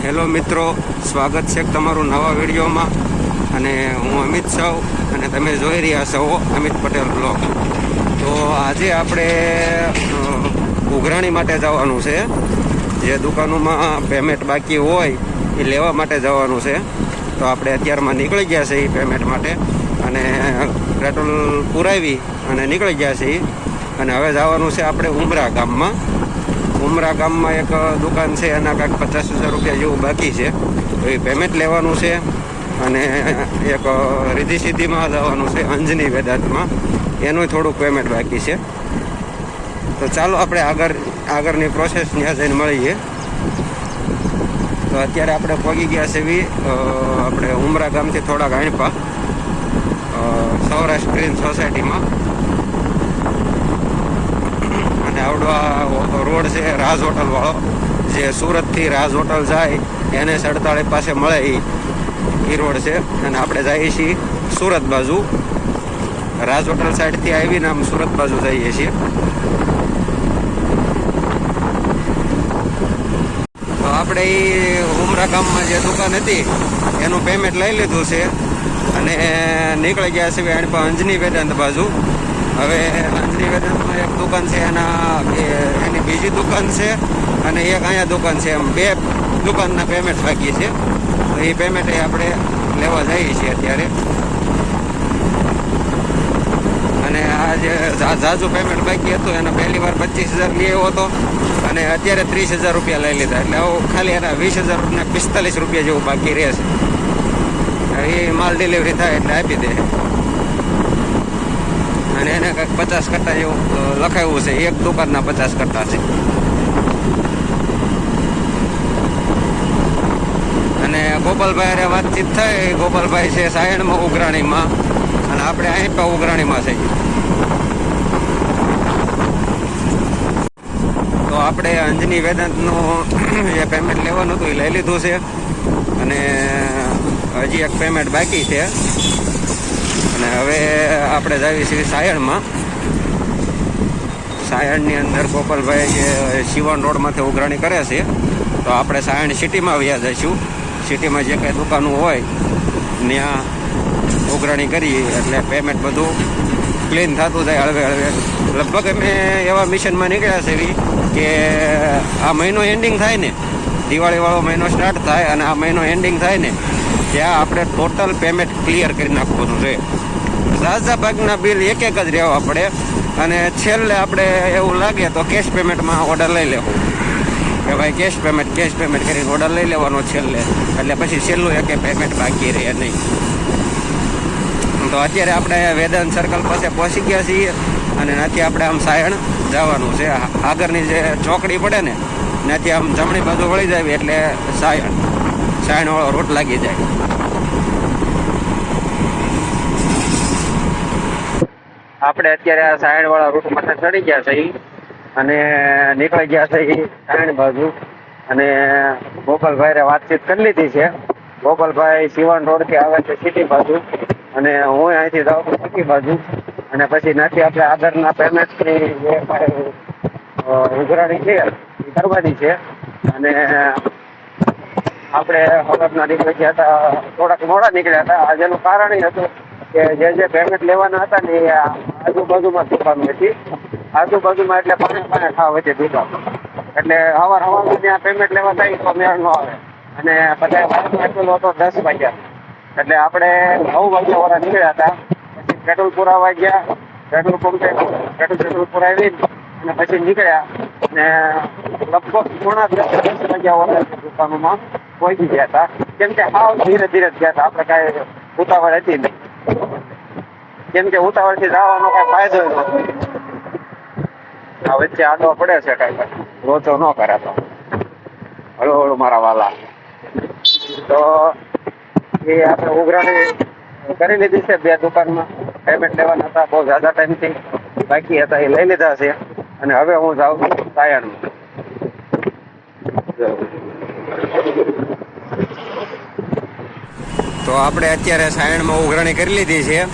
Hello મિત્રો, સ્વાગત છે તમારું નવા વિડીયોમાં. અને હું અમિત સાવ, અને તમે જોઈ રહ્યા છો અમિત પટેલ બ્લોગ. તો આજે આપણે ઉઘરાણી માટે જવાનું છે. જે દુકાનોમાં પેમેન્ટ બાકી હોય, એ લેવા માટે જવાનું છે. તો આપણે અત્યારમાં નીકળી ગયા છે એ પેમેન્ટ માટે. અને પેટ્રોલ પુરાવી અને નીકળી ગયા છે. અને હવે જવાનું છે આપણે ઉમરા ગામમાં. ઉમરા ગામમાં એક દુકાન છે, એના કાંઈક પચાસ હજાર રૂપિયા જેવું બાકી છે. તો એ પેમેન્ટ લેવાનું છે અને એક રીધિ સિદ્ધિમાં જવાનું છે, અંજની વેદાંતમાં. એનું થોડુંક પેમેન્ટ બાકી છે. તો ચાલો આપણે આગળ, આગળની પ્રોસેસ ત્યાં જઈને મળીએ. તો અત્યારે આપણે પહોંચી ગયા છે એવી આપણે ઉમરા ગામથી થોડાક આણપા સૌરાષ્ટ્ર સોસાયટીમાં અને આવડો રોડ છે, રાજ હોટલવાળો જે સુરતથી રાજ હોટલ જાય, એને સડતાળી પાસે મળે એ એ રોડ છે અને આપણે જઈએ છીએ સુરત બાજુ. રાજ હોટલ સાઈડથી આવીને આમ સુરત બાજુ જઈએ છીએ. આપણે એ ઉમરા ગામમાં જે દુકાન હતી, એનું પેમેન્ટ લઈ લીધું છે. અને નીકળી ગયા છે એની અંજની વેદાંત બાજુ. હવે વેદાંતમાં એક દુકાન છે, એના એની બીજી દુકાન છે, અને એક અહીંયા દુકાન છે, એમ બે દુકાનના પેમેન્ટ બાકી છે. તો એ પેમેન્ટ આપણે લેવા જઈએ છીએ અત્યારે. અને આ જે ઝાઝુ પેમેન્ટ બાકી હતું, એનો પહેલી વાર પચીસ હજાર લેવો હતો, અને અત્યારે ત્રીસ હજાર રૂપિયા લઈ લીધા. એટલે ખાલી એના વીસ હજાર પિસ્તાલીસ રૂપિયા જેવું બાકી રહેશે. એ માલ ડિલિવરી થાય એટલે આપી દે. પચાસ કટ્ટા એવું લખાયું છે. એક દુકાનના પચાસ કટ્ટા છે. અને ગોપાલભાઈ અરે વાતચીત થઈ. ગોપાલભાઈ છે સાયણમાં, ઉઘરાણીમાં. અને આપણે અહીં પણ ઉઘરાણીમાં છે તો આપણે અંજની વેદાંતનું જે પેમેન્ટ લેવાનું હતું, એ લઈ લીધું છે. અને હજી એક પેમેન્ટ બાકી છે. અને હવે આપણે જઈએ છીએ સાયણમાં. સાયણની અંદર ગોપાલભાઈ જે શિવણ રોડમાંથી ઉઘરાણી કરે છે, તો આપણે સાયણ સિટીમાં વ્યા જઈશું. સિટીમાં જે કંઈ દુકાનો હોય, ત્યાં ઉઘરાણી કરી એટલે પેમેન્ટ બધું ક્લીન થતું જાય હળવે હળવે. લગભગ અમે એવા મિશનમાં નીકળ્યા છે એવી કે આ મહિનો એન્ડિંગ થાય ને, દિવાળીવાળો મહિનો સ્ટાર્ટ થાય અને આ મહિનો એન્ડિંગ થાય ને, ત્યાં આપણે ટોટલ પેમેન્ટ ક્લિયર કરી નાખવાનું છે. ઝાઝા ભાગના બિલ એક એક જ રહેવા પડે. અને છેલ્લે આપણે એવું લાગે તો કેશ પેમેન્ટમાં ઓર્ડર લઈ લેવો. કે ભાઈ કેશ પેમેન્ટ કેશ પેમેન્ટ કરીને ઓર્ડર લઈ લેવાનો છેલ્લે. એટલે પછી છેલ્લું એકે પેમેન્ટ બાકી રહે નહીં. તો અત્યારે આપણે વેદાંત સર્કલ પાસે પહોંચી ગયા છીએ અને ત્યાંથી આપણે આમ સાયણ જવાનું છે. આગળની જે ચોકડી પડે ને, ત્યાંથી આમ જમણી બાજુ વળી જાય એટલે સાયણ. સાયણવાળો રૂટ લાગી જાય. આપણે અત્યારે આ સાયણ વાળા રૂટ માટે ચડી ગયા છે અને નીકળી ગયા છે સાયણ બાજુ. અને ગોપાલભાઈ વાતચીત કરી લીધી છે. ગોપાલભાઈ સિવાન રોડથી આવે છે સિટી બાજુ. અને હું અહીંથી જાઉં છું સિટી બાજુ. અને પછી નથી આપણે આધારના પેમેન્ટની જે ઉઘરાણી છે, એ કરવાની છે. અને આપણે હવારના નીકળી ગયા હતા, થોડાક મોડા નીકળ્યા હતા. આજેનું કારણ એ હતું કે જે જે પેમેન્ટ લેવાના હતા ને એ આજુબાજુમાં દુકાનો હતી આજુબાજુમાં એટલે પાણી પાણી ખાવા હતી દુકાન એટલે હવાર હવારમાં ત્યાં પેમેન્ટ લેવા થાય તો મેળ ન આવે. અને બધા વાર પેટ્રોલ હતો દસ વાગ્યા. એટલે આપણે નવ વાગ્યા વાળા નીકળ્યા હતા. પછી પેટ્રોલ પુરાવા ગયા. પેટ્રોલ પંપે પેટ્રોલ પેટ્રોલ પુરાવી અને પછી નીકળ્યા. અને લગભગ પોણા દસ દસ વાગ્યા વાળા દુકાનોમાં પહોંચી ગયા હતા. કેમ કે હાવ ધીરે ધીરે ગયા હતા. આપણે કાંઈ ઉતાવળ હતી નહીં. કેમ કે ઉતાવળથી જવાનો કઈ ફાયદો ય આ વચ્ચે આડો પડે છે કઈ લોચો ન કરે તો. હળુ હળુ મારા વાલા. તો એ આપણે ઉઘરાણી કરી લીધી છે બે દુકાનમાં. પેમેન્ટ લેવાના હતા, બહુ ઝાઝા ટાઈમથી બાકી હતા એ લઈ લીધા છે. અને હવે હું જાઉં છું સાયણમાં. તો આપણે અત્યારે સાયણમાં ઉઘરાણી કરી લીધી છે.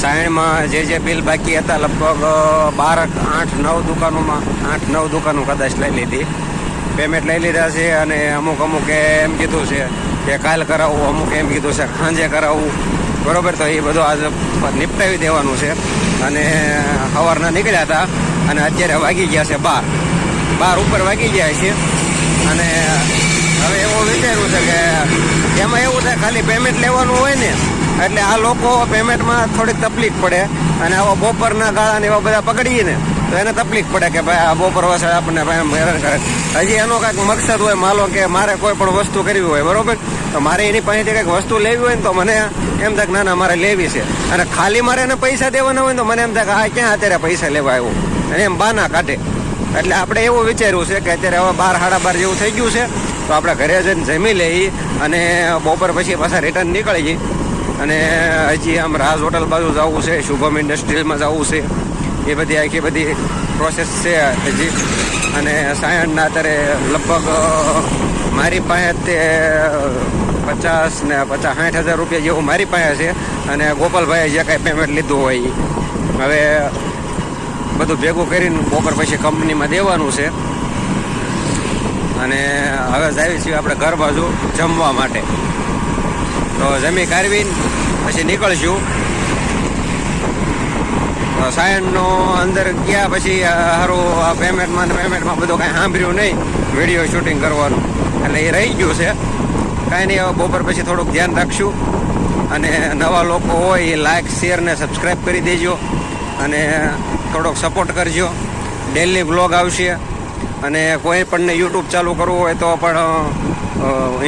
સાયણમાં જે જે બિલ બાકી હતા, લગભગ બાર આઠ, નવ દુકાનોમાં, આઠ, નવ દુકાનો કદાચ લઈ લીધી. પેમેન્ટ લઈ લીધા છે અને અમુક અમુકે એમ કીધું છે કે કાલ કરાવવું અમુક એમ કીધું છે સાંજે કરાવવું બરોબર? તો એ બધું આજે નિપટાવી દેવાનું છે. અને સવારના નીકળ્યા હતા અને અત્યારે વાગી ગયા છે બાર. બાર ઉપર વાગી ગયા છે. અને હવે એવું વિચાર્યું છે કે એમાં એવું થાય ખાલી પેમેન્ટ લેવાનું હોય ને, એટલે આ લોકો પેમેન્ટમાં થોડીક તકલીફ પડે અને આવા બપોરના ગાળા ને એવા બધા પકડીએ ને, તો એને તકલીફ પડે કે ભાઈ આ બપોર વસે આપણને ભાઈ હેરાન કરે. હજી એનો કાંઈક મકસદ હોય માલો કે મારે કોઈ પણ વસ્તુ કરવી હોય, બરોબર? તો મારે એની પાસેથી કંઈક વસ્તુ લેવી હોય ને, તો મને એમ થાય ના ના, મારે લેવી છે. અને ખાલી મારે એને પૈસા દેવાના હોય ને, તો મને એમ થાય કે આ ક્યાં અત્યારે પૈસા લેવા આવ્યો? અને એમ બાના કાઢે. એટલે આપણે એવું વિચાર્યું છે કે અત્યારે હવે બાર, સાડા બાર જેવું થઈ ગયું છે. તો આપણે ઘરે જઈને જમી લઈ અને બપોર પછી પાછા રિટર્ન નીકળી જઈએ અને હજી આમ રાજ હોટલ બાજુ જવું છે, શુભમ ઇન્ડસ્ટ્રીયલમાં જવું છે. એ બધી આખી બધી પ્રોસેસ છે હજી. અને સાયણના અત્યારે લગભગ મારી પાસે તે પચાસ ને પચાસ સાઠ હજાર રૂપિયા જેવું મારી પાસે છે. અને ગોપાલભાઈએ જે કાંઈ પેમેન્ટ લીધું હોય. હવે બધું ભેગું કરીને બપોર પછી કંપનીમાં દેવાનું છે. અને હવે આવી છીએ આપણે ઘર બાજુ જમવા માટે. તો જમી કારવીન પછી નીકળશું. તો સાયનનો અંદર ગયા પછી સારું આ પેમેન્ટમાં ને પેમેન્ટમાં બધું કાંઈ સાંભળ્યું નહીં વીડિયો શૂટિંગ કરવાનું. એટલે એ રહી ગયું છે. કાંઈ નહીં, હવે બપોર પછી થોડુંક ધ્યાન રાખશું. અને નવા લોકો હોય એ લાઇક શેર ને સબસ્ક્રાઈબ કરી દેજો. અને થોડોક સપોર્ટ કરજો. ડેલી બ્લોગ આવશે. અને કોઈ પણને યુટ્યુબ ચાલુ કરવું હોય તો પણ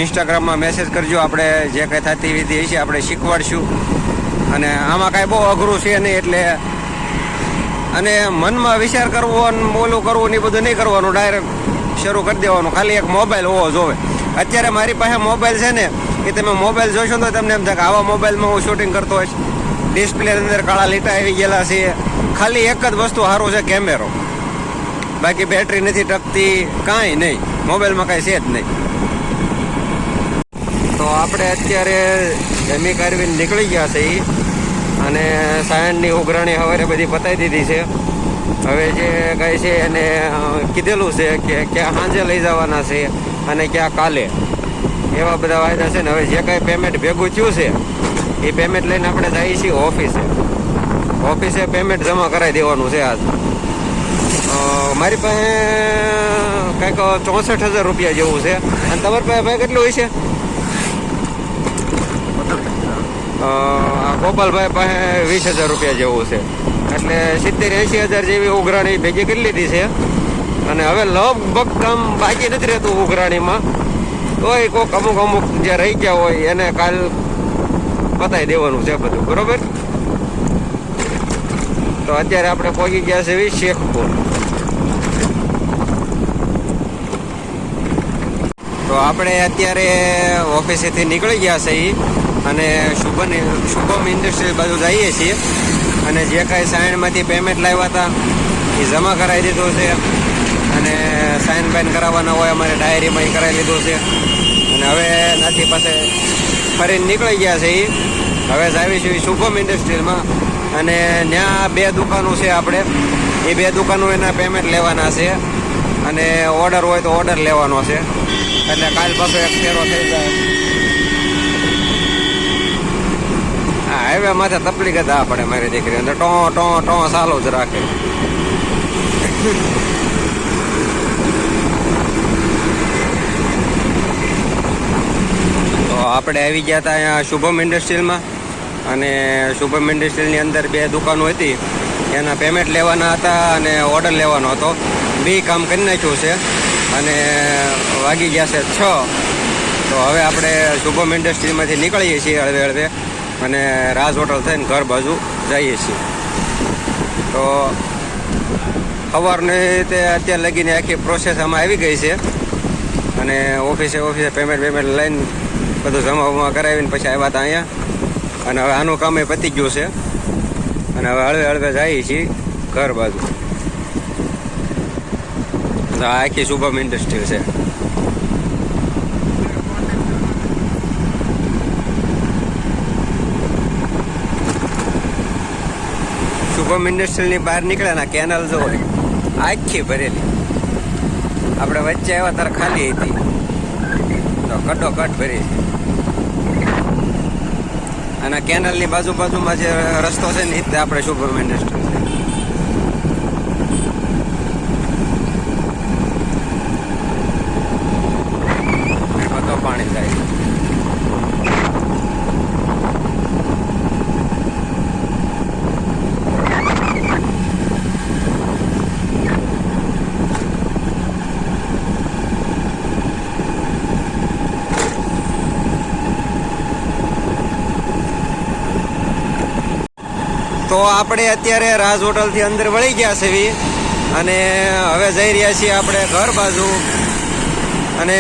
ઇન્સ્ટાગ્રામમાં મેસેજ કરજો. આપણે જે કંઈ થતી વિધિ છે આપણે શીખવાડશું. અને આમાં કાંઈ બહુ અઘરું છે નહીં એટલે અને મનમાં વિચાર કરવો અને બોલું કરવું ને બધું નહીં કરવાનું. ડાયરેક્ટ શરૂ કરી દેવાનું. ખાલી એક મોબાઈલ હોવો જોવે અત્યારે મારી પાસે મોબાઈલ છે ને, એ તમે મોબાઈલ જોશો તો તમને એમ થાય કે આવા મોબાઈલમાં હું શૂટિંગ કરતો હોઈશ. ડિસ્પ્લે અંદર કાળા લીટા આવી ગયેલા છે. ખાલી એક જ વસ્તુ સારું છે કેમેરો બાકી બેટરી નથી ટકતી, કાંઈ નહીં. મોબાઈલમાં કાંઈ છે જ નહીં. તો આપણે અત્યારે જમી કારવીને નીકળી ગયા છે એ અને સાયણની ઉઘરાણી સવારે બધી પતાવી દીધી છે. હવે જે કાંઈ છે એને કીધેલું છે કે ક્યાં સાંજે લઈ જવાના છે અને ક્યાં કાલે. એવા બધા વાયદા છે ને, હવે જે કાંઈ પેમેન્ટ ભેગું થયું છે, એ પેમેન્ટ લઈને આપણે જઈએ છીએ ઓફિસે ઓફિસે પેમેન્ટ જમા કરાવી દેવાનું છે આજ. મારી પાસે કંઈક ચોસઠ હજાર રૂપિયા જેવું છે. અને તમારી પાસે ભાઈ કેટલું હોય છે? ગોપાલભાઈ પાસે વીસ હજાર રૂપિયા જેવું છે. એટલે સિત્તેર એંશી હજાર જેવી ઉઘરાણી ભેગી કરી લીધી છે. અને હવે લગભગ કામ બાકી નથી રહેતું ઉઘરાણીમાં. તોય કોઈક અમુક અમુક જે રહી ગયા હોય, એને કાલ પતાવી દેવાનું છે બધું. બરોબર? તો અત્યારે આપણે પહોંચી ગયા છે શેખપુર. તો આપણે અત્યારે ઓફિસેથી નીકળી ગયા છે ઈ. અને શુભમ શુભમ ઇન્ડસ્ટ્રીઝ બાજુ જઈએ છીએ. અને જે કાંઈ સાયણમાંથી પેમેન્ટ લાવ્યા હતા એ જમા કરાવી દીધું છે. અને સાઇન બાઇન કરાવવાના હોય, અમારે ડાયરીમાં એ કરાવી લીધું છે. અને હવે નાથી પાસે ફરીને નીકળી ગયા છે એ હવે જાવીશું એ શુભમ ઇન્ડસ્ટ્રીઝમાં. અને ત્યાં બે દુકાનો છે આપણે. એ બે દુકાનો એના પેમેન્ટ લેવાના છે. અને ઓર્ડર હોય તો ઓર્ડર લેવાનો છે. એટલે કાલ પાછો એક ફેરો થઈ જાય. હા હાઈવે માથે તકલીફ જ આ પડે મારી દીકરી. અને ટો ટો ટો સાલો જ રાખે. તો આપણે આવી ગયા હતા અહીંયા શુભમ ઇન્ડસ્ટ્રીયલમાં. અને શુભમ ઇન્ડસ્ટ્રીયલની અંદર બે દુકાનો હતી. એના પેમેન્ટ લેવાના હતા અને ઓર્ડર લેવાનો હતો. બે કામ કરી નાખ્યું છે અને વાગી ગયા છે છ. તો હવે આપણે શુભમ ઇન્ડસ્ટ્રીમાંથી નીકળીએ છીએ હળવે હળવે અને રાજ હોટલ થઈને ઘર બાજુ જઈએ છીએ. તો સવારની તે અત્યારે લગીને આખી પ્રોસેસ આમાં આવી ગઈ છે. અને ઓફિસે ઓફિસે પેમેન્ટ પેમેન્ટ લઈને બધું જમા વમા કરાવીને પછી આવ્યા હતા અહીંયા. અને હવે આનું કામ એ પતી ગયું છે. અને હવે હળવે હળવે જઈએ છીએ ઘર બાજુ. તો આ આખી શુભમ ઇન્ડસ્ટ્રી છે. શુભમ ઇન્ડસ્ટ્રીની બહાર નીકળ્યા ના કેનલ જો આખી ભરેલી. આપણે વચ્ચે આવ્યા ત્યારે ખાલી હતી. તો કટો કટ ભરી. અને કેનલની બાજુ બાજુમાં જે રસ્તો છે ને, એ આપણે શુભમ ઇન્ડસ્ટ્રી છે એમાં તો પાણી જાય તો આપણે અત્યારે રાજ હોટલથી અંદર વળી ગયા છે અને હવે જઈ રહ્યા છીએ આપણે ઘર બાજુ. અને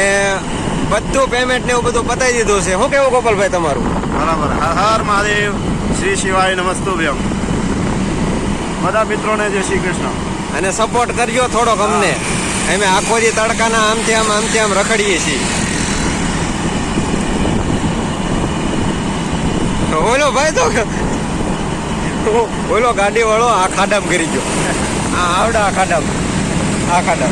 બધું પેમેન્ટ ને એવું બધું પતાવી દીધું છે. શું કેવું ગોપાલભાઈ તમારું? બરાબર. હર હર મહાદેવ. શ્રી શિવાય નમસ્તુ ભેમ બધા મિત્રોને જય શ્રી કૃષ્ણ. અને સપોર્ટ કરજો થોડોક અમને. અમે આખો જે તડકાના આમથી આમ આમથી આમ રખડીએ છીએ. ઓલો ભાઈ તો ઓલો ગાડી વાળો આ ખાડામ કરી ગયો. આ આવડા આ ખાડામ. આ ખાડામ.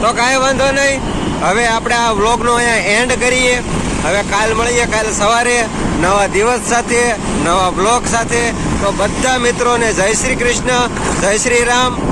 તો કાંઈ વાંધો નહીં. હવે આપણે આ વ્લોગનો અહીંયા એન્ડ કરીએ. હવે કાલ મળીએ, કાલ સવારે. નવા દિવસ સાથે, નવા બ્લોગ સાથે. તો બધા મિત્રોને જય શ્રી કૃષ્ણ, જય શ્રી રામ.